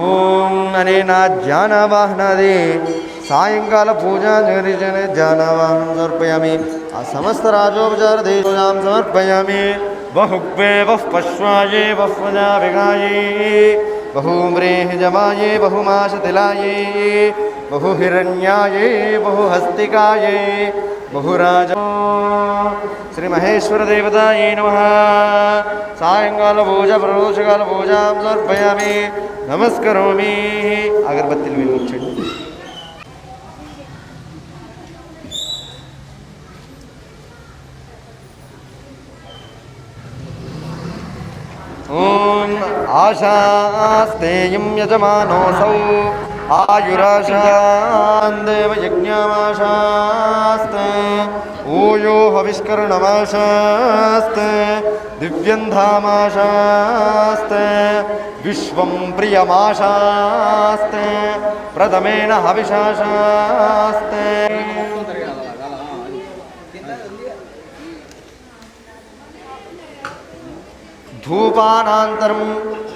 ఓం అనేనా జ్ఞానవాహనాది సాయంకాల పూజా నిర్జన జ్ఞానవాహనం సమర్పయామి ఆ సమస్త రాజోపచార దేశాం సమర్పయామి బహుగ్వే బహు పశ్వాయే బహుజా విగాయే బహూమ్రేహ జమాయే బహుమాశతిలాయే బహుహిరణ్యాయే బహుహస్తికాయే బహురాజ శ్రీ మహేశ్వర దేవతాయే నమ సాయంకాల పూజ ప్రదోషకాల పూజాం సమర్పయామి నమస్కరోమి అగరబత్తిలు వెలిగించండి ఓం ఆశాస్తేయం యజమానోసౌ आयुराशान्देवयज्ञामाशास्ते ओयो हविष्करणमाशास्ते दिव्यन्धामाशास्ते विश्वं प्रियमाशास्ते प्रथमेण हविषाशास्ते। धूपानान्तरम्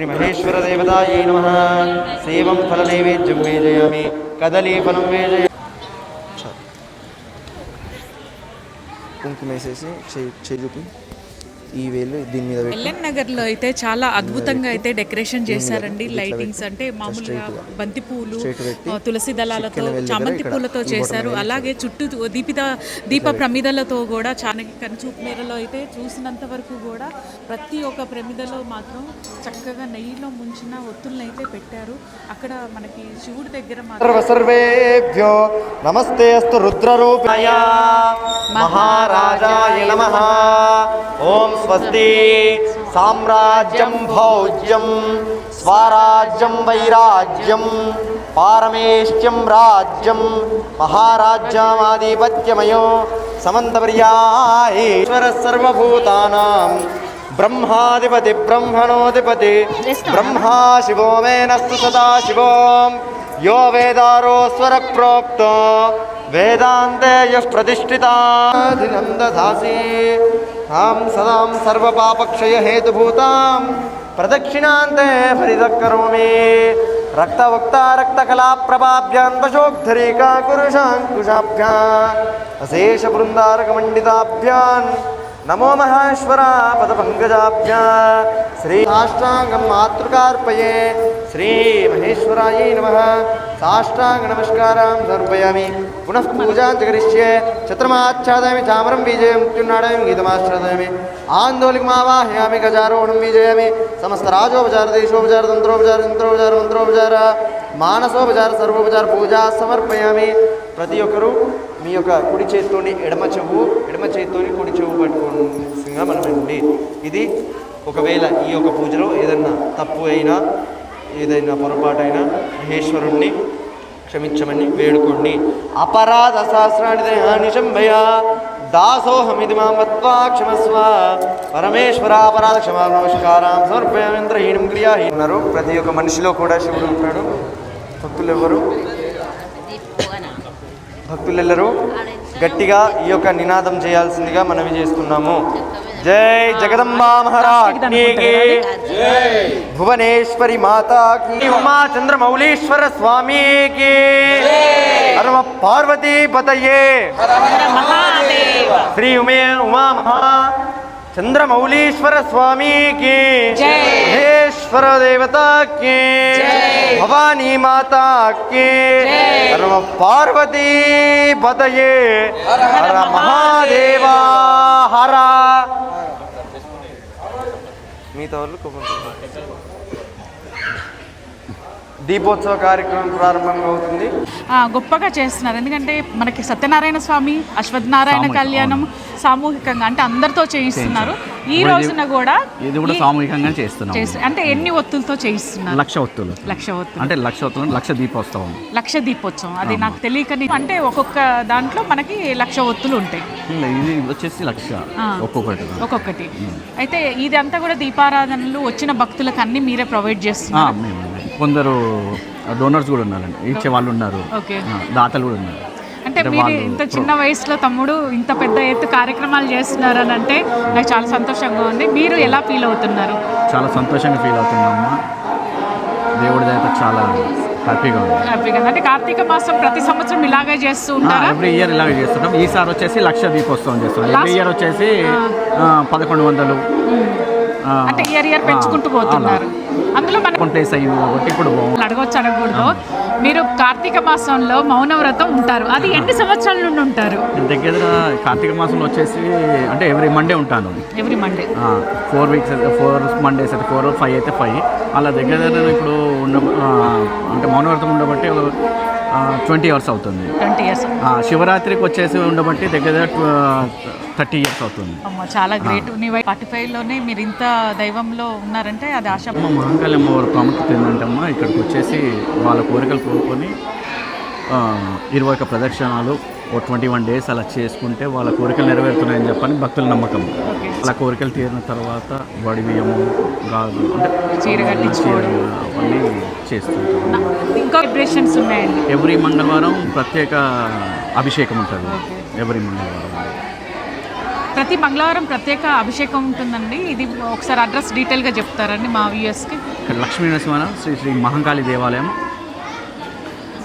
శ్రీ మహేశ్వర దేవతాయే నమ సేవం ఫల నైవేద్యం వేజయామి కదలీ ఫలం వేజయ కుంకుమ వేసేసి చేయి చేయి చూపి ఈ వేలు దీని మీద ఎల్ఎన్ నగర్లో అయితే చాలా అద్భుతంగా అయితే డెకరేషన్ చేశారండి. లైటింగ్స్ అంటే మామూలుగా బంతి పూలు తులసి దళాలతో చామంతి పూలతో చేశారు. అలాగే చుట్టూ దీపిత దీప ప్రమిదలతో కూడా చాలా కనుచూపు మేరలో అయితే చూసినంత వరకు కూడా ప్రతి ఒక్క ప్రమిదలో మాత్రం చక్కగా నెయ్యిలో ముంచిన ఒత్తుల్ని అయితే పెట్టారు. అక్కడ మనకి శివుడి దగ్గర మాత్రం సర్వ సర్వేభ్యో నమస్తే అస్తు రుద్రరూపాయ. మహారాజాయ నమ. ఓం స్వస్తి. సామ్రాజ్యం భౌజ్యం స్వరాజ్యం వైరాజ్యం పారమేష్ట్యం రాజ్యం మహారాజ్యమాధిపత్యమయో సమంతపర్యాయేశ్వర సర్వభూతానాం. బ్రహ్మాధిపతి బ్రహ్మణోధిపతి బ్రహ్మా శివో మేనస్తు సదా శివోం. యో వేదారో वेदांते यः प्रतिष्ठिताधिनं दधासि तां सदां सर्वपापक्षयहेतुभूतां प्रदक्षिणान्ते फलितः करोमि। रक्तवक्ता रक्तकलाप्रभाभ्यान् वशोद्धरीकाकुरुशाङ्कुशाभ्यान् నమో మహేశ్వర పదపంకజాభ్యా శ్రీ సాష్టాంగం మాతృకార్పయే. శ్రీ మహేశ్వరాయ నమ. సాష్టాంగ నమస్కారం సమర్పయామి. పునః పూజాం చ కరిష్యే. చతుర్మాచ్ఛాదయామి చామరం బీజయం మృత్యున్నాడయం గీతమాశ్చాదయామి ఆందోళికమావాహయామి గజారోహణం బీజయామి. సమస్త రాజోపచార దేశోపచార తంత్రోపచార తంత్రోపచార మంత్రోపచార మానసోపచార సర్వోపచార పూజా సమర్పయామి. ప్రతి ఒక్కరూ మీ యొక్క కుడి చేతితోని ఎడమ చెవు ఎడమ చేతితోని కుడి చెవు పట్టుకోవాల్సిందిగా మనం అండి ఇది ఒకవేళ ఈ యొక్క పూజలో ఏదన్నా తప్పు అయినా ఏదైనా పొరపాటైనా మహేశ్వరుణ్ణి క్షమించమని వేడుకోండి. అపరాధ సహస్రాణి దయానిశం భయ దాసోహమిది మామత్వా క్షమస్వ పరమేశ్వర అపరాధ క్షమా నమస్కారం సమర్పయమింద్రహీనం క్రియాహీనరు ప్రతి ఒక్క మనిషిలో కూడా శివుడు ఉంటాడు. భక్తులు ఎవరు? భక్తులెల్లరూ గట్టిగా ఈ యొక్క నినాదం చేయాల్సిందిగా మనవి చేస్తున్నాము. జై జగదంబా మహారాజ్ఞికి భువనేశ్వరి మాతాకి ఉమా చంద్రమౌళీశ్వర స్వామికి హరమ పార్వతీ పతయే. శ్రీ ఉమే ఉమా మహా చంద్రమౌళీశ్వర స్వామికి మహేశ్వర దేవతాకి భవానీ మాతాకి హరమ పార్వతీ పతయే హర మహాదేవా హర. దీపోత్సవ కార్యక్రమం ప్రారంభంగా అవుతుంది. ఆ, గొప్పగా చేస్తున్నారు. ఎందుకంటే మనకి సత్యనారాయణ స్వామి అశ్వత్థనారాయణ కళ్యాణం సామూహికంగా అంటే అందరితో చేయిస్తున్నారు. ఈ రోజున కూడా ఇది కూడా సామూహికంగా చేస్తున్నాం చేసి అంటే ఎన్ని ఒత్తులతో చేయిస్తున్నారు? లక్ష ఒత్తులు. లక్ష ఒత్తులు. అంటే లక్ష ఒత్తులు లక్ష దీపోత్సవం. లక్ష దీపోత్సవం. అది నాకు తెలియక అంటే ఒక్కొక్క దాంట్లో మనకి లక్ష ఒత్తులు ఉంటాయి. ఇది వచ్చేసి లక్ష. ఒక్కొక్కటి. ఒక్కొక్కటి. అయితే ఇది అంతా కూడా దీపారాధనలు వచ్చిన భక్తులకు అన్ని మీరే ప్రొవైడ్ చేస్తున్నారు? కొందరు డోనర్స్ కూడా ఉన్నారండి. ఇచ్చే వాళ్ళు ఉన్నారు. దాతలు కూడా ఉన్నారు. అంటే మీరు ఇంత చిన్న వయసులో తమ్ముడు ఇంత పెద్ద ఎత్తు కార్యక్రమాలు చేస్తున్నారని అంటే నాకు చాలా సంతోషంగా ఉంది. మీరు ఎలా ఫీల్ అవుతున్నారు? చాలా సంతోషంగా ఫీల్ అవుతున్నామ్మా దేవుడి దయతో చాలా హ్యాపీగా ఉంది. హ్యాపీగా అంటే కార్తీక మాసం ప్రతి సంవత్సరం ఇలాగే చేస్తూ ఉంటారా? ఎవ్రీ ఇయర్ ఇలాగే చేస్తున్నాం ఈసారి వచ్చేసి లక్ష దీపోత్సవం చేస్తున్నాం. ఎవ్రీ ఇయర్ వచ్చేసి పదకొండు వందలు. ఆ, అంటే ఇయర్ ఇయర్ పెంచుకుంటూ పోతున్నారు. అందులో మనం అలా. ప్లేస్ అయింది కాబట్టి ఇప్పుడు బాగుంది. అడగొచ్చు అడగకూడదు. మీరు కార్తీక మాసంలో మౌన వ్రతం ఉంటారు. అది ఎన్ని సంవత్సరాల నుండి ఉంటారు? దగ్గర కార్తీక మాసంలో వచ్చేసి అంటే ఎవ్రీ మండే ఉంటాను ఎవ్రీ మండే ఫోర్ వీక్స్ అయితే ఫోర్ మండేస్ అయితే ఫోర్ ఫైవ్ అయితే ఫైవ్ అలా దగ్గర దగ్గర ఇప్పుడు ఉండ అంటే మౌనవ్రతం ఉండబట్టి ట్వంటీ ఇయర్స్ అవుతుంది. Twenty years. శివరాత్రికి వచ్చేసి ఉండబట్టి దగ్గర దగ్గర థర్టీ ఇయర్స్ అవుతుంది. అమ్మ చాలా గ్రేట్. ఫార్టీ ఫైవ్లోనే మీరు ఇంత దైవంలో ఉన్నారంటే అది ఆశ. మహంకాళి అమ్మవారి ప్రాముఖ్యత ఏంటంటే అమ్మ ఇక్కడికి వచ్చేసి వాళ్ళ కోరికలు కోరుకొని ఇరవై ఒక్క ప్రదక్షిణాలు ఓ ట్వంటీ వన్ డేస్ అలా చేసుకుంటే వాళ్ళ కోరికలు నెరవేరుతున్నాయని చెప్పని భక్తుల నమ్మకం. అలా కోరికలు తీరిన తర్వాత వడి బియ్యము గాజు అవన్నీ చేస్తుంటాం ఇంకా ఉన్నాయండి? ఎవ్రీ మంగళవారం ప్రత్యేక అభిషేకం ఉంటుంది. ఎవ్రీ మంగళవారం. ప్రతి మంగళవారం ప్రత్యేక అభిషేకం ఉంటుందండి. ఇది ఒకసారి అడ్రస్ డీటెయిల్గా చెప్తారండి మా వ్యూయర్స్కి ఇక్కడ లక్ష్మీ నరసింహ శ్రీ శ్రీ మహంకాళి దేవాలయం.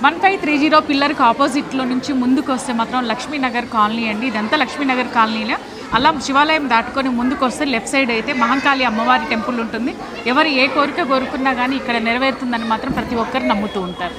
వన్ ఫైవ్ త్రీ జీరో పిల్లర్కి ఆపోజిట్లో నుంచి ముందుకు వస్తే మాత్రం లక్ష్మీనగర్ కాలనీ అండి. ఇదంతా లక్ష్మీనగర్ కాలనీలో అలా శివాలయం దాటుకొని ముందుకు వస్తే లెఫ్ట్ సైడ్ అయితే మహంకాళి అమ్మవారి టెంపుల్ ఉంటుంది. ఎవరు ఏ కోరిక కోరుకున్నా కానీ ఇక్కడ నెరవేరుతుందని మాత్రం ప్రతి ఒక్కరు నమ్ముతూ ఉంటారు.